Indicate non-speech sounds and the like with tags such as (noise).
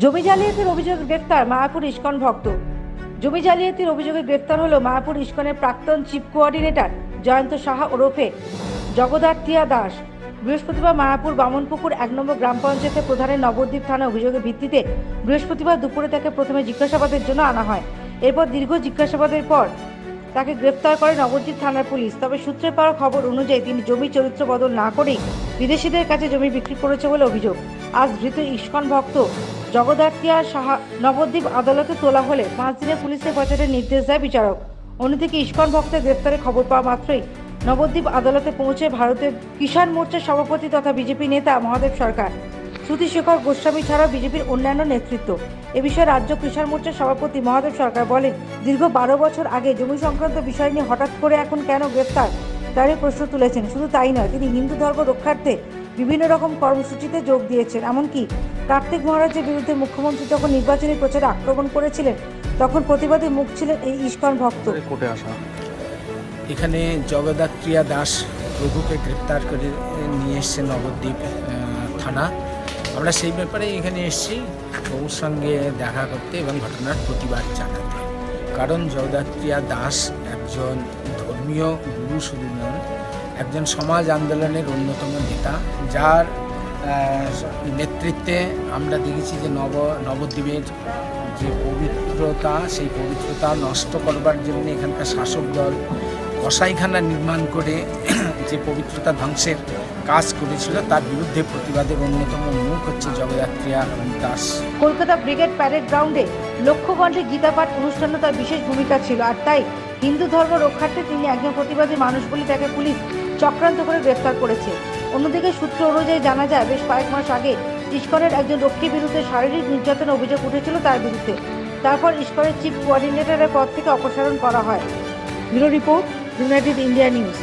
জমি জালিয়াতির অভিযোগে গ্রেফতার মায়াপুর ইস্কন ভক্ত। জমি জালিয়াতির অভিযোগে গ্রেফতার হলো মায়াপুর ইস্কনের প্রাক্তন চিফ কোঅর্ডিনেটর জয়ন্ত সাহা ওরফে জগদার্থিয়া দাস। বৃহস্পতিবার মায়াপুর বামনপুকুর এক নম্বর গ্রাম পঞ্চায়েতের প্রধানের নবদ্বীপ থানা অভিযোগের ভিত্তিতে বৃহস্পতিবার দুপুরে তাকে প্রথমে জিজ্ঞাসাবাদের জন্য আনা হয়। এরপর দীর্ঘ জিজ্ঞাসাবাদের পর তাকে গ্রেফতার করে নবদ্বীপ থানার পুলিশ। তবে সূত্রে পাওয়া খবর অনুযায়ী তিনি জমি চরিত্র বদল না করেই বিদেশিদের কাছে জমি বিক্রি করেছে বলে অভিযোগ। আজ ধৃত ইস্কন ভক্ত জগদার্থিয়া সাহা নবদ্বীপ আদালতে তোলা হলে পাঁচ দিনের পুলিশে পাচারের নির্দেশ দেয় বিচারক। অন্যদিকে ইস্কন ভক্তের গ্রেফতারের খবর পাওয়া মাত্রই নবদ্বীপ আদালতে পৌঁছে ভারতের কিষাণ মোর্চার সভাপতি তথা বিজেপি নেতা মহাদেব সরকার শ্রুতি শেখর গোস্বামী ছাড়াও বিজেপির অন্যান্য নেতৃত্ব। এ বিষয়ে রাজ্য কিষাণ মোর্চার সভাপতি মহাদেব সরকার বলেন, দীর্ঘ বারো বছর আগে জমি সংক্রান্ত বিষয় নিয়ে হঠাৎ করে এখন কেন গ্রেফতার? তারই প্রশ্ন তুলেছেন। শুধু তাই নয়, তিনি হিন্দু ধর্ম রক্ষার্থে বিভিন্ন রকম কর্মসূচিতে যোগ দিয়েছেন। এমনকি কার্তিক মহারাজের বিরুদ্ধে মুখ্যমন্ত্রী যখন নির্বাচনী প্রচারে আক্রমণ করেছিলেন, তখন প্রতিবাদী মুখ ছিলেন এই ইস্কন ভক্ত। আসা। এখানে জগদাত্রিয়া দাস প্রভুকে গ্রেপ্তার করে নিয়ে এসছে নবদ্বীপ থানা। আমরা সেই ব্যাপারে এখানে এসেছি, প্রভুর সঙ্গে দেখা করতে এবং ঘটনার প্রতিবাদ জানাতে। কারণ জগদাত্রিয়া দাস একজন ধর্মীয় গুরু শুধু নন একজন সমাজ আন্দোলনের অন্যতম নেতা, যার নেতৃত্বে আমরা দেখেছি যে নব, নবদ্বীপের যে পবিত্রতা, সেই পবিত্রতা নষ্ট করবার জন্য এখানকার শাসক দল কসাইখানা নির্মাণ করে (clears throat) যে পবিত্রতা ধ্বংসের কাজ করেছিল, তার বিরুদ্ধে প্রতিবাদের অন্যতম মুখ হচ্ছে জগদাত্রিয়া দাস। কলকাতা ব্রিগেড প্যারেড গ্রাউন্ডে লক্ষ্যকণ্ঠে গীতাপাঠ অনুষ্ঠানে তার বিশেষ ভূমিকা ছিল, আর তাই হিন্দু ধর্ম রক্ষার্থে তিনি একজন প্রতিবাদী মানুষ বলে তাকে পুলিশ চক্রান্ত করে গ্রেফতার করেছে। অন্যদিকে সূত্র অনুযায়ী জানা যায়, বেশ কয়েক মাস আগে ইস্কনের একজন রক্ষীর বিরুদ্ধে শারীরিক নির্যাতন অভিযোগ উঠেছিল তার বিরুদ্ধে। তারপর ইস্কনের চিফ কোঅর্ডিনেটরের পদ থেকে অপসারণ করা হয়। Bureau report, United India News.